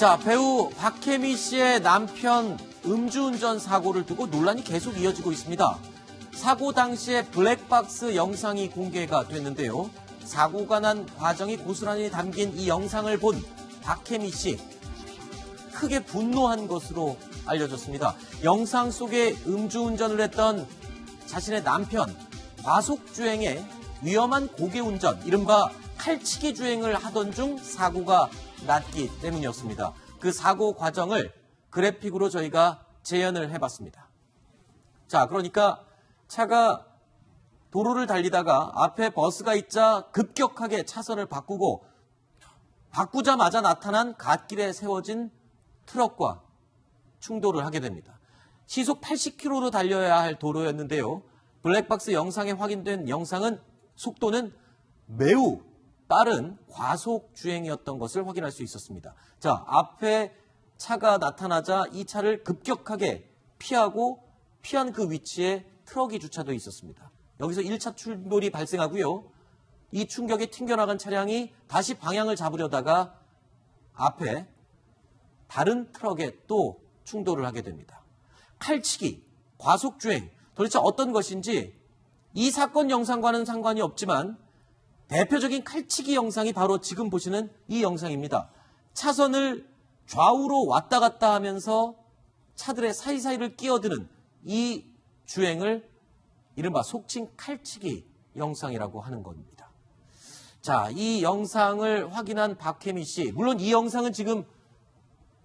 자, 배우 박혜미 씨의 남편 음주운전 사고를 두고 논란이 계속 이어지고 있습니다. 사고 당시에 블랙박스 영상이 공개가 됐는데요. 사고가 난 과정이 고스란히 담긴 이 영상을 본 박혜미 씨. 크게 분노한 것으로 알려졌습니다. 영상 속에 음주운전을 했던 자신의 남편, 과속주행에 위험한 고개운전, 이른바 칼치기 주행을 하던 중 사고가 났기 때문이었습니다. 그 사고 과정을 그래픽으로 저희가 재현을 해봤습니다. 자, 그러니까 차가 도로를 달리다가 앞에 버스가 있자 급격하게 차선을 바꾸고 바꾸자마자 나타난 갓길에 세워진 트럭과 충돌을 하게 됩니다. 시속 80km로 달려야 할 도로였는데요. 블랙박스 영상에 확인된 영상은 속도는 매우 빠른 과속 주행이었던 것을 확인할 수 있었습니다. 자, 앞에 차가 나타나자 이 차를 급격하게 피하고 피한 그 위치에 트럭이 주차되어 있었습니다. 여기서 1차 충돌이 발생하고요. 이 충격에 튕겨나간 차량이 다시 방향을 잡으려다가 앞에 다른 트럭에 또 충돌을 하게 됩니다. 칼치기, 과속주행, 도대체 어떤 것인지 이 사건 영상과는 상관이 없지만 대표적인 칼치기 영상이 바로 지금 보시는 이 영상입니다. 차선을 좌우로 왔다 갔다 하면서 차들의 사이사이를 끼어드는 이 주행을 이른바 속칭 칼치기 영상이라고 하는 겁니다. 자, 이 영상을 확인한 박혜미 씨. 물론 이 영상은 지금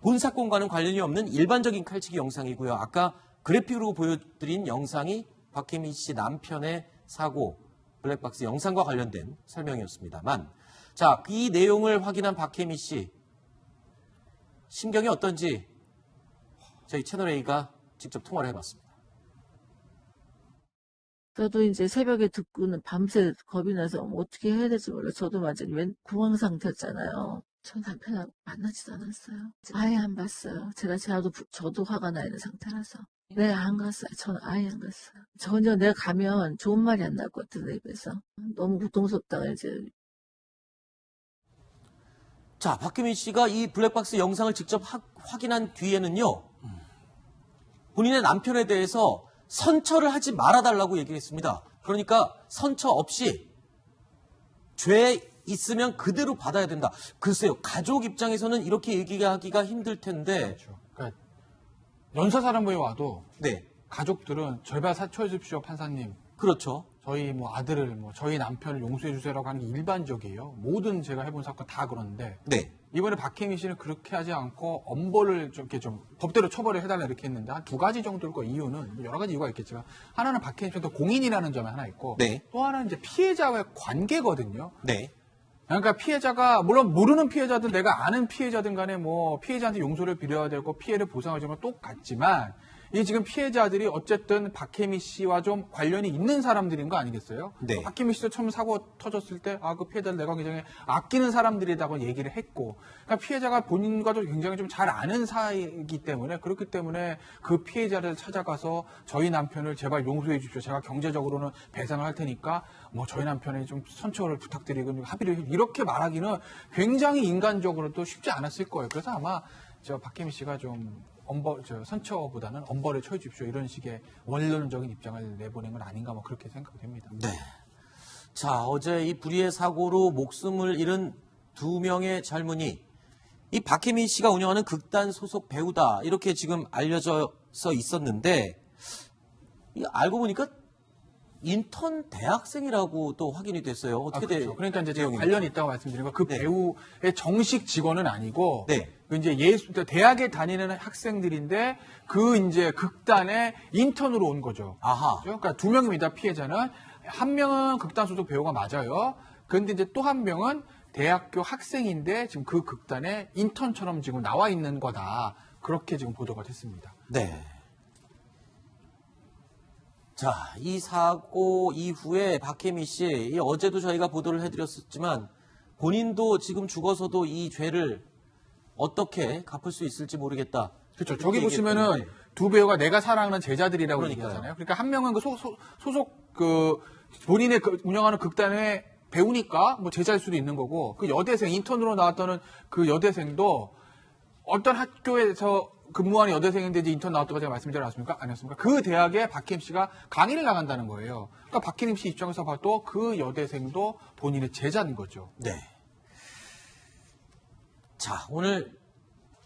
본 사건과는 관련이 없는 일반적인 칼치기 영상이고요. 아까 그래픽으로 보여드린 영상이 박혜미 씨 남편의 사고 블랙박스 영상과 관련된 설명이었습니다만 자, 이 내용을 확인한 박혜미 씨 심경이 어떤지 저희 채널A가 직접 통화를 해봤습니다. 저도 이제 새벽에 듣고는 밤새 겁이 나서 어떻게 해야 될지 몰라. 저도 완전히 웬 공황 상태였잖아요. 전 남편하고 만나지도 않았어요. 아예 안 봤어요. 제가 저도, 부- 저도 화가 나 있는 상태라서. 네, 안 갔어요. 저는 아예 안 갔어요. 전혀 내가 가면 좋은 말이 안 나올 것 같아요, 내 입에서. 너무 고통스럽다가 이제 자, 박혜민 씨가 이 블랙박스 영상을 직접 하- 확인한 뒤에는요, 본인의 남편에 대해서 선처를 하지 말아달라고 얘기했습니다. 그러니까 선처 없이 죄 있으면 그대로 받아야 된다. 글쎄요, 가족 입장에서는 이렇게 얘기하기가 힘들 텐데, 그렇죠. 그러니까 연사 사람부에 와도 네, 가족들은 절발 사처해 주십시오 판사님. 그렇죠. 저희 뭐 아들을 뭐 저희 남편을 용서해 주세요라고 하는 게 일반적이에요. 모든 제가 해본 사건 다 그런데 네, 이번에 박혜미 씨는 그렇게 하지 않고 엄벌을 좀 이렇게 좀 법대로 처벌을 해달라 이렇게 했는데 한 두 가지 정도일 거 이유는 뭐 여러 가지 이유가 있겠지만 하나는 박혜미 씨도 공인이라는 점이 하나 있고 네. 또 하나는 이제 피해자와의 관계거든요. 네, 그러니까 피해자가 물론 모르는 피해자든 내가 아는 피해자든 간에 뭐 피해자한테 용서를 빌어야 되고 피해를 보상하지만 똑같지만 이 지금 피해자들이 어쨌든 박혜미 씨와 좀 관련이 있는 사람들인 거 아니겠어요? 네. 박혜미 씨도 처음 사고 터졌을 때 아 그 피해자를 내가 굉장히 아끼는 사람들이라고 얘기를 했고 그러니까 피해자가 본인과도 굉장히 좀 잘 아는 사이이기 때문에 그렇기 때문에 그 피해자를 찾아가서 저희 남편을 제발 용서해 주십시오. 제가 경제적으로는 배상을 할 테니까 뭐 저희 남편의 좀 선처를 부탁드리고 좀 합의를 해- 이렇게 말하기는 굉장히 인간적으로도 쉽지 않았을 거예요. 그래서 아마 저 박혜미 씨가 좀 엄벌 저 선처보다는 엄벌에 처해 주십시오 이런 식의 원론적인 입장을 내보낸 건 아닌가 뭐 그렇게 생각됩니다. 네. 자, 어제 이 불의의 사고로 목숨을 잃은 두 명의 젊은이. 이 박혜민 씨가 운영하는 극단 소속 배우다. 이렇게 지금 알려져서 있었는데, 이 알고 보니까 인턴 대학생이라고 또 확인이 됐어요. 아, 어떻게 그렇죠. 돼? 그러니까 이제 제가? 관련이 있다고 말씀드린 거그 네. 배우의 정식 직원은 아니고 네. 그 이제 예수 대학에 다니는 학생들인데 그 이제 극단에 인턴으로 온 거죠. 아하. 그렇죠? 그러니까 두 명입니다. 피해자는 한 명은 극단 소속 배우가 맞아요. 그런데 이제 또 한 명은 대학교 학생인데 지금 그 극단에 인턴처럼 지금 나와 있는 거다. 그렇게 지금 보도가 됐습니다. 네. 자, 이 사고 이후에 박혜미 씨, 이 어제도 저희가 보도를 해드렸었지만 본인도 지금 죽어서도 이 죄를 어떻게 갚을 수 있을지 모르겠다. 그렇죠. 저기 보시면은 두 배우가 내가 사랑하는 제자들이라고 그러니까요. 얘기하잖아요. 그러니까 한 명은 그 소, 소, 소속 그 본인의 그 운영하는 극단의 배우니까 뭐 제자일 수도 있는 거고 그 여대생 인턴으로 나왔다는 그 여대생도 어떤 학교에서 근무하는 여대생인데 이제 인턴 나왔다고 제가 말씀드리지 않았습니까? 아니었습니까? 그 대학에 박혜림 씨가 강의를 나간다는 거예요. 그러니까 박혜림 씨 입장에서 봐도 그 여대생도 본인의 제자인 거죠. 네. 자, 오늘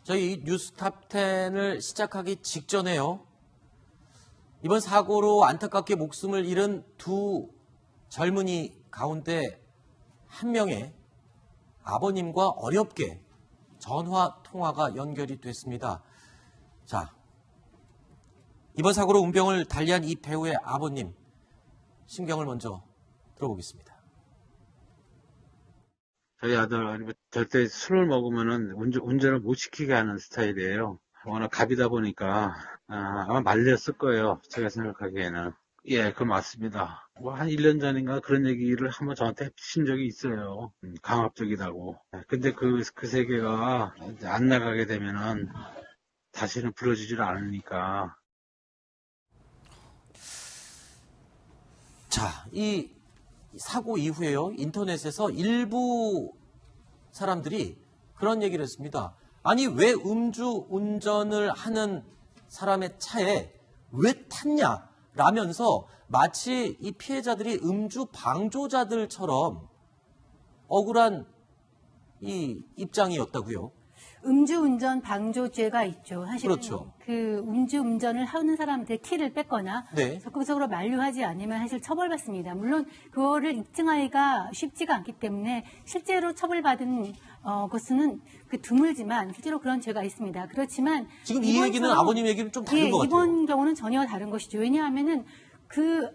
저희 뉴스탑 10을 시작하기 직전에요. 이번 사고로 안타깝게 목숨을 잃은 두 젊은이 가운데 한 명의 아버님과 어렵게 전화 통화가 연결이 됐습니다. 자, 이번 사고로 운병을 달리한 이 배우의 아버님, 심경을 먼저 들어보겠습니다. 저희 아들 절대 술을 먹으면은 운전, 운전 을 못 시키게 하는 스타일이에요. 워낙 갑이다 보니까 아, 아마 말렸을 거예요. 제가 생각하기에는. 예, 그 맞습니다. 뭐 한 1년 전인가 그런 얘기를 한번 저한테 해주신 적이 있어요. 음, 강압적이라고. 근데 그, 그 세계가 안 나가게 되면은 다시는 부러지질 않으니까 자, 이 사고 이후에요. 인터넷에서 일부 사람들이 그런 얘기를 했습니다. 아니, 왜 음주 운전을 하는 사람의 차에 왜 탔냐? 라면서 마치 이 피해자들이 음주 방조자들처럼 억울한 이 입장이었다고요. 음주운전 방조죄가 있죠. 사실은 그렇죠. 그 음주운전을 하는 사람한테 키를 뺐거나 네. 적극적으로 만류하지 않으면 사실 처벌받습니다. 물론 그거를 입증하기가 쉽지가 않기 때문에 실제로 처벌받은 어, 것은 그 드물지만 실제로 그런 죄가 있습니다. 그렇지만 지금 이 얘기는 이번처럼- 아버님 얘기는 좀 다른 예, 것 같아요. 이번 경우는 전혀 다른 것이죠. 왜냐하면은 그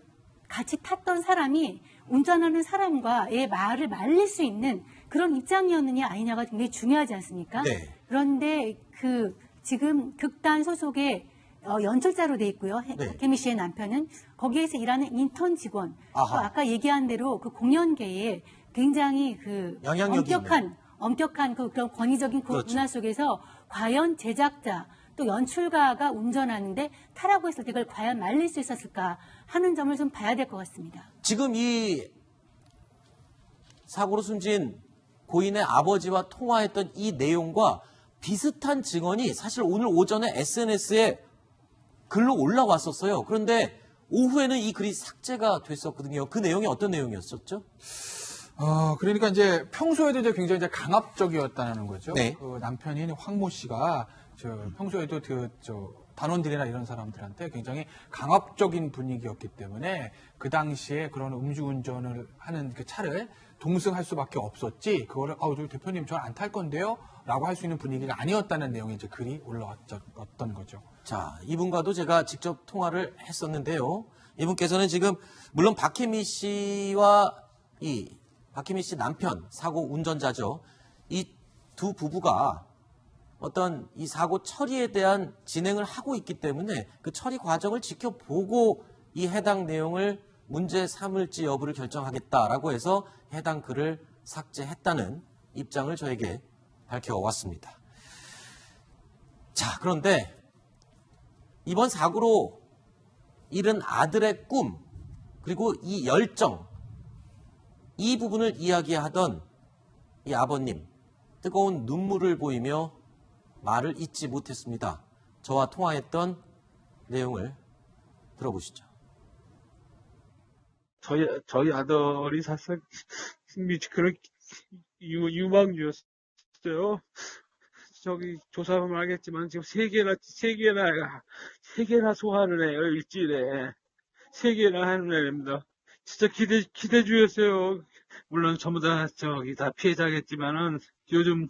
같이 탔던 사람이 운전하는 사람과의 말을 말릴 수 있는 그런 입장이었느냐 아니냐가 굉장히 중요하지 않습니까? 네. 그런데 그 지금 극단 소속의 어, 연출자로 돼 있고요. 네. 케미 씨의 남편은 거기에서 일하는 인턴 직원. 아하. 또 아까 얘기한 대로 그 공연계에 굉장히 그 엄격한 엄격한 그 그런 권위적인 그 그렇죠. 문화 속에서 과연 제작자 또 연출가가 운전하는데 타라고 했을 때 그걸 과연 말릴 수 있었을까 하는 점을 좀 봐야 될 것 같습니다. 지금 이 사고로 숨진 고인의 아버지와 통화했던 이 내용과 비슷한 증언이 사실 오늘 오전에 SNS에 글로 올라왔었어요. 그런데 오후에는 이 글이 삭제가 됐었거든요. 그 내용이 어떤 내용이었었죠? 어, 그러니까 이제 평소에도 이제 굉장히 이제 강압적이었다는 거죠. 네. 그 남편인 황모 씨가 저 평소에도 그 저 단원들이나 이런 사람들한테 굉장히 강압적인 분위기였기 때문에 그 당시에 그런 음주운전을 하는 그 차를 동승할 수밖에 없었지. 그거를 아우 저 대표님 전 안 탈 건데요 라고 할 수 있는 분위기가 아니었다는 내용의 이제 글이 올라왔던 거죠. 자, 이분과도 제가 직접 통화를 했었는데요. 이분께서는 지금 물론 박혜미 씨와 이 박혜미 씨 남편 사고 운전자죠. 이 두 부부가 어떤 이 사고 처리에 대한 진행을 하고 있기 때문에 그 처리 과정을 지켜보고 이 해당 내용을 문제 삼을지 여부를 결정하겠다라고 해서 해당 글을 삭제했다는 입장을 저에게 밝혀왔습니다. 자, 그런데 이번 사고로 잃은 아들의 꿈, 그리고 이 열정, 이 부분을 이야기하던 이 아버님, 뜨거운 눈물을 보이며 말을 잊지 못했습니다. 저와 통화했던 내용을 들어보시죠. 저희 저희 아들이 사실 뮤지컬을 유, 유망주였어요. 저기 조사하면 알겠지만 지금 세 개나 세 개나 세 개나 소화를 해요 일주일에 세 개나 하는 애입니다. 진짜 기대 기대주였어요. 물론 전부 다 저기 다 피해자겠지만은 요즘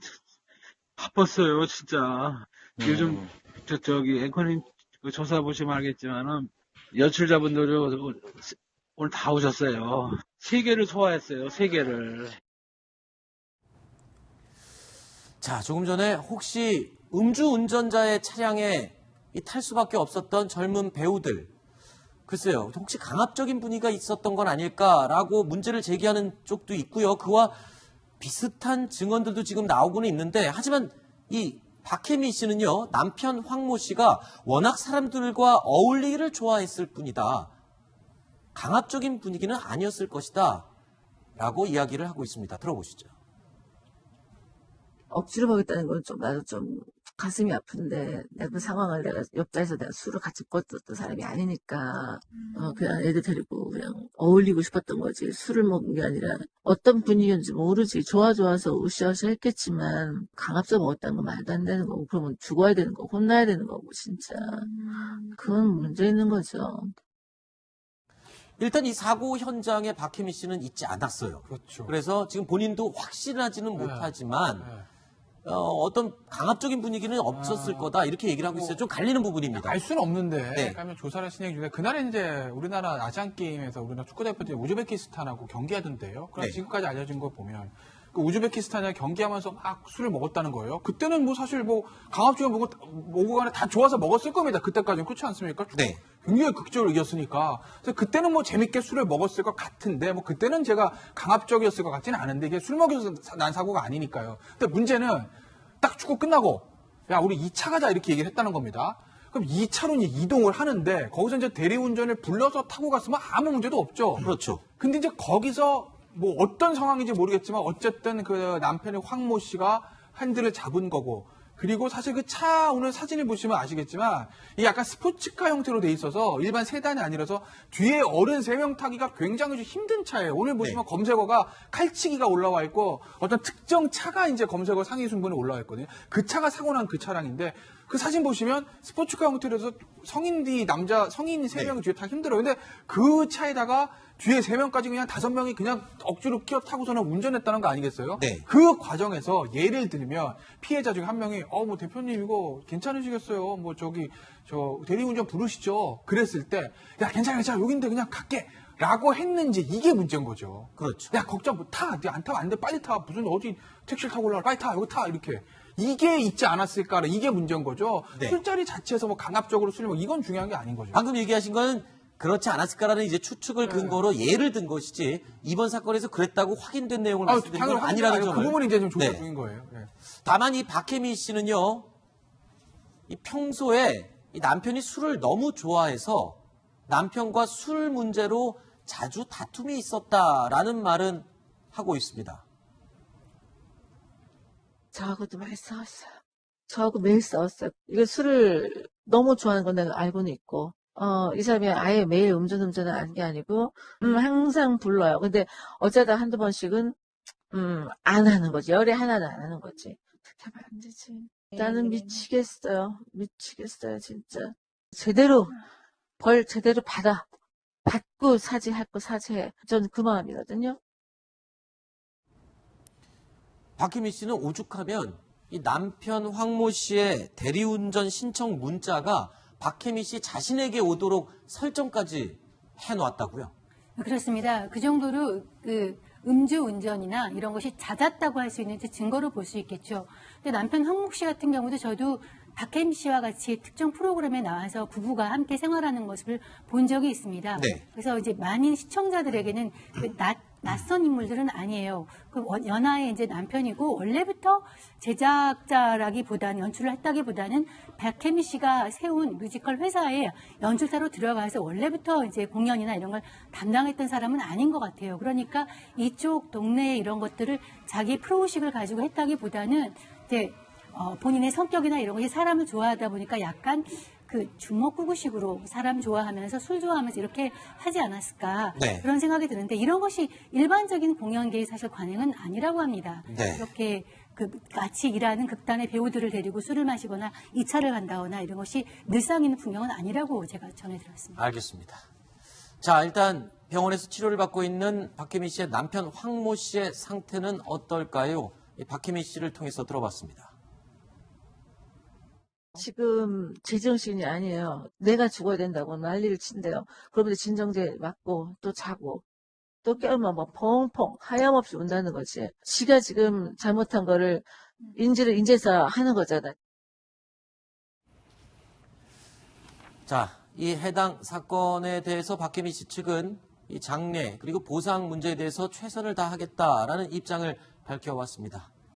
바빴어요 진짜. 요즘 저 저기 앵커님 그 조사 보시면 알겠지만은 연출자분들 오늘 다 오셨어요. 세 개를 소화했어요. 세 개를. 자, 조금 전에 혹시 음주 운전자의 차량에 이탈 수밖에 없었던 젊은 배우들, 글쎄요, 혹시 강압적인 분위기가 있었던 건 아닐까라고 문제를 제기하는 쪽도 있고요. 그와 비슷한 증언들도 지금 나오고는 있는데, 하지만 이 박혜미 씨는요, 남편 황모 씨가 워낙 사람들과 어울리기를 좋아했을 뿐이다. 강압적인 분위기는 아니었을 것이다. 라고 이야기를 하고 있습니다. 들어보시죠. 억지로 먹겠다는 건 좀 나도 좀 가슴이 아픈데 내가 그 상황을 내가 옆자리에서 내가 술을 같이 껐었던 사람이 아니니까 어, 그냥 애들 데리고 그냥 어울리고 싶었던 거지 술을 먹은 게 아니라 어떤 분위기인지 모르지 좋아 좋아서 으쌰으쌰 했겠지만 강압적 먹었다는 건 말도 안 되는 거고 그러면 죽어야 되는 거고 혼나야 되는 거고 진짜 그건 문제 있는 거죠. 일단 이 사고 현장에 박혜미 씨는 있지 않았어요. 그렇죠. 그래서 지금 본인도 확실하지는 네. 못하지만 네. 어, 떤 강압적인 분위기는 없었을 아. 거다 이렇게 얘기를 하고 있어요. 좀 갈리는 부분입니다. 알 수는 없는데 네. 그러면 조사를 진행 중에 그날에 이제 우리나라 아시안 게임에서 우리나라 축구 대표팀 우즈베키스탄하고 경기하던데요. 그럼 네. 지금까지 알려진 거 보면 그 우즈베키스탄이랑 경기하면서 막 술을 먹었다는 거예요. 그때는 뭐 사실 뭐 강압적인 먹고 먹고 간에 다 좋아서 먹었을 겁니다. 그때까지는 그렇지 않습니까? 네. 굉장히 극적으로 이겼으니까. 그래서 그때는 뭐 재밌게 술을 먹었을 것 같은데, 뭐 그때는 제가 강압적이었을 것 같지는 않은데, 이게 술 먹여서 사- 난 사고가 아니니까요. 근데 문제는 딱 축구 끝나고, 야, 우리 2차 가자 이렇게 얘기를 했다는 겁니다. 그럼 2차로 이제 이동을 하는데, 거기서 이제 대리운전을 불러서 타고 갔으면 아무 문제도 없죠. 그렇죠. 근데 이제 거기서 뭐 어떤 상황인지 모르겠지만 어쨌든 그 남편의 황모 씨가 핸들을 잡은 거고 그리고 사실 그 차 오늘 사진을 보시면 아시겠지만 이게 약간 스포츠카 형태로 돼 있어서 일반 세단이 아니라서 뒤에 어른 세 명 타기가 굉장히 좀 힘든 차예요. 오늘 보시면 검색어가 칼치기가 올라와 있고 어떤 특정 차가 이제 검색어 상위 순번에 올라와 있거든요. 그 차가 사고 난 그 차량인데 그 사진 보시면 스포츠카 형태로 해서 성인들이 남자 성인 세 네. 명이 뒤에 타 힘들어요. 근데 그 차에다가 뒤에 세 명까지 그냥 다섯 명이 그냥 억지로 끼어 타고서는 운전했다는 거 아니겠어요? 네. 그 과정에서 예를 들면 피해자 중에 한 명이 어 뭐 대표님 이거 괜찮으시겠어요? 뭐 저기 저 대리운전 부르시죠? 그랬을 때 야 괜찮아 괜찮아 여긴데 그냥 갈게. 라고 했는지 이게 문제인 거죠. 그렇죠. 야 걱정 못 타. 네안 타면 안 돼. 빨리 타. 무슨 어디 택시를 타고 올라와. 빨리 타. 여기 타. 이렇게. 이게 있지 않았을까? 이게 문제인 거죠. 네. 술자리 자체에서 뭐 강압적으로 술 먹, 이건 중요한 게 아닌 거죠. 방금 얘기하신 건 그렇지 않았을까라는 이제 추측을 네. 근거로 예를 든 것이지 이번 사건에서 그랬다고 확인된 내용을 아, 말씀드린 건 아니라는 아니라는 점을. 그 부분이 이제 좀 조사 네. 중인 거예요. 네. 다만 이 박혜미 씨는요, 이 평소에 이 남편이 술을 너무 좋아해서 남편과 술 문제로 자주 다툼이 있었다라는 말은 하고 있습니다. 저하고도 많이 싸웠어요. 저하고 매일 싸웠어요. 이게 술을 너무 좋아하는 건 내가 알고는 있고, 어, 이 사람이 아예 매일 음주 운전을 하는 게 아니고, 음, 항상 불러요. 근데 어쩌다 한두 번씩은, 음, 안 하는 거지. 열에 하나도 안 하는 거지. 그렇게 하면 안 되지. 나는 미치겠어요. 미치겠어요, 진짜. 제대로, 벌 제대로 받아. 받고 사죄할 거 사죄해. 전 그 마음이거든요. 박혜미 씨는 오죽하면 이 남편 황모 씨의 대리운전 신청 문자가 박혜미 씨 자신에게 오도록 설정까지 해놓았다고요. 그렇습니다. 그 정도로 그 음주 운전이나 이런 것이 잦았다고 할 수 있는 증거로 볼 수 있겠죠. 근데 남편 황목 씨 같은 경우도 저도 박혜미 씨와 같이 특정 프로그램에 나와서 부부가 함께 생활하는 모습을 본 적이 있습니다. 네. 그래서 이제 많은 시청자들에게는 그 낯, 낯선 인물들은 아니에요. 그 원- 연하의 이제 남편이고 원래부터 제작자라기보다는 연출을 했다기보다는 박혜미 씨가 세운 뮤지컬 회사에 연출사로 들어가서 원래부터 이제 공연이나 이런 걸 담당했던 사람은 아닌 것 같아요. 그러니까 이쪽 동네에 이런 것들을 자기 프로의식을 가지고 했다기보다는 이제 어, 본인의 성격이나 이런 것이 사람을 좋아하다 보니까 약간 그 주먹구구식으로 사람 좋아하면서 술 좋아하면서 이렇게 하지 않았을까 네. 그런 생각이 드는데 이런 것이 일반적인 공연계의 사실 관행은 아니라고 합니다. 네. 이렇게 그 같이 일하는 극단의 배우들을 데리고 술을 마시거나 2차를 간다거나 이런 것이 늘상 있는 풍경은 아니라고 제가 전해 들었습니다. 알겠습니다. 자, 일단 병원에서 치료를 받고 있는 박혜미 씨의 남편 황모 씨의 상태는 어떨까요? 이 박혜미 씨를 통해서 들어봤습니다. 지금 제정신이 아니에요. 내가 죽어야 된다고 난리를 친대요. 그러면서 진정제 맞고 또 자고 또 깨우면 뭐 펑펑 하염없이 운다는 거지. 지가 지금 잘못한 거를 인지를 인제서 하는 거잖아. 자, 이 해당 사건에 대해서 박혜미 씨 측은 이 장례 그리고 보상 문제에 대해서 최선을 다하겠다라는 입장을 밝혀왔습니다.